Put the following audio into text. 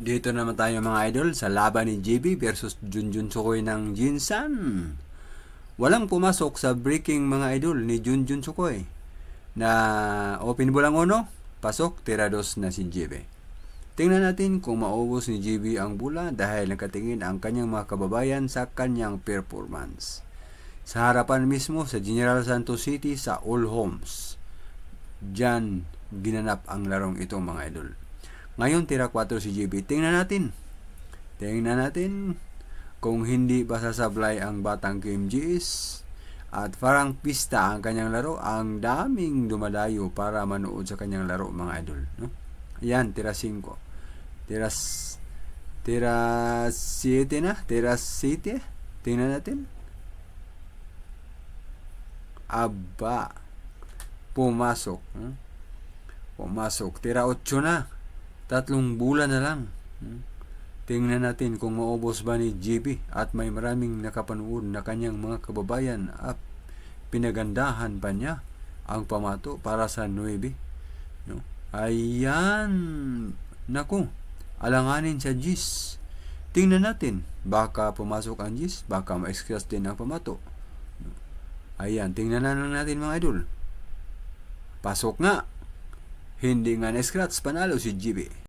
Dito naman tayo mga idol sa laban ni JB versus Junjun Sukoy ng Jinsan. Walang pumasok sa breaking mga idol ni Junjun Sukoy. Na open ball uno, pasok, tira dos na si JB. Tingnan natin kung maubos ni JB ang bula dahil nakatingin ang kanyang mga kababayan sa kanyang performance. Sa harapan mismo sa General Santos City sa All Homes. Diyan ginanap ang larong ito mga idol. Ngayon, tira 4 si JB. Tingnan natin. Tingnan natin kung hindi ba sasablay ang batang Kim GS at parang pista ang kanyang laro. Ang daming dumadayo para manood sa kanyang laro mga idol. No? Yan, tira 5. Tira, tira 7 na. Tira 7. Tingnan natin. Aba. Pumasok. no? Pumasok. Tira 8 na. Tatlong bulan na lang. Hmm. Tingnan natin kung maubos ba ni JB at may maraming nakapanood na kanyang mga kababayan at pinagandahan pa niya ang pamato para sa 9. No? Ayan. Naku. Alanganin sa Gis. Tingnan natin. Baka pumasok ang Gis. Baka ma-excuse din ang pamato. Ayan. Tingnan na lang natin mga idol. Pasok nga. Hindi nga na-scratch. Panalo si JB.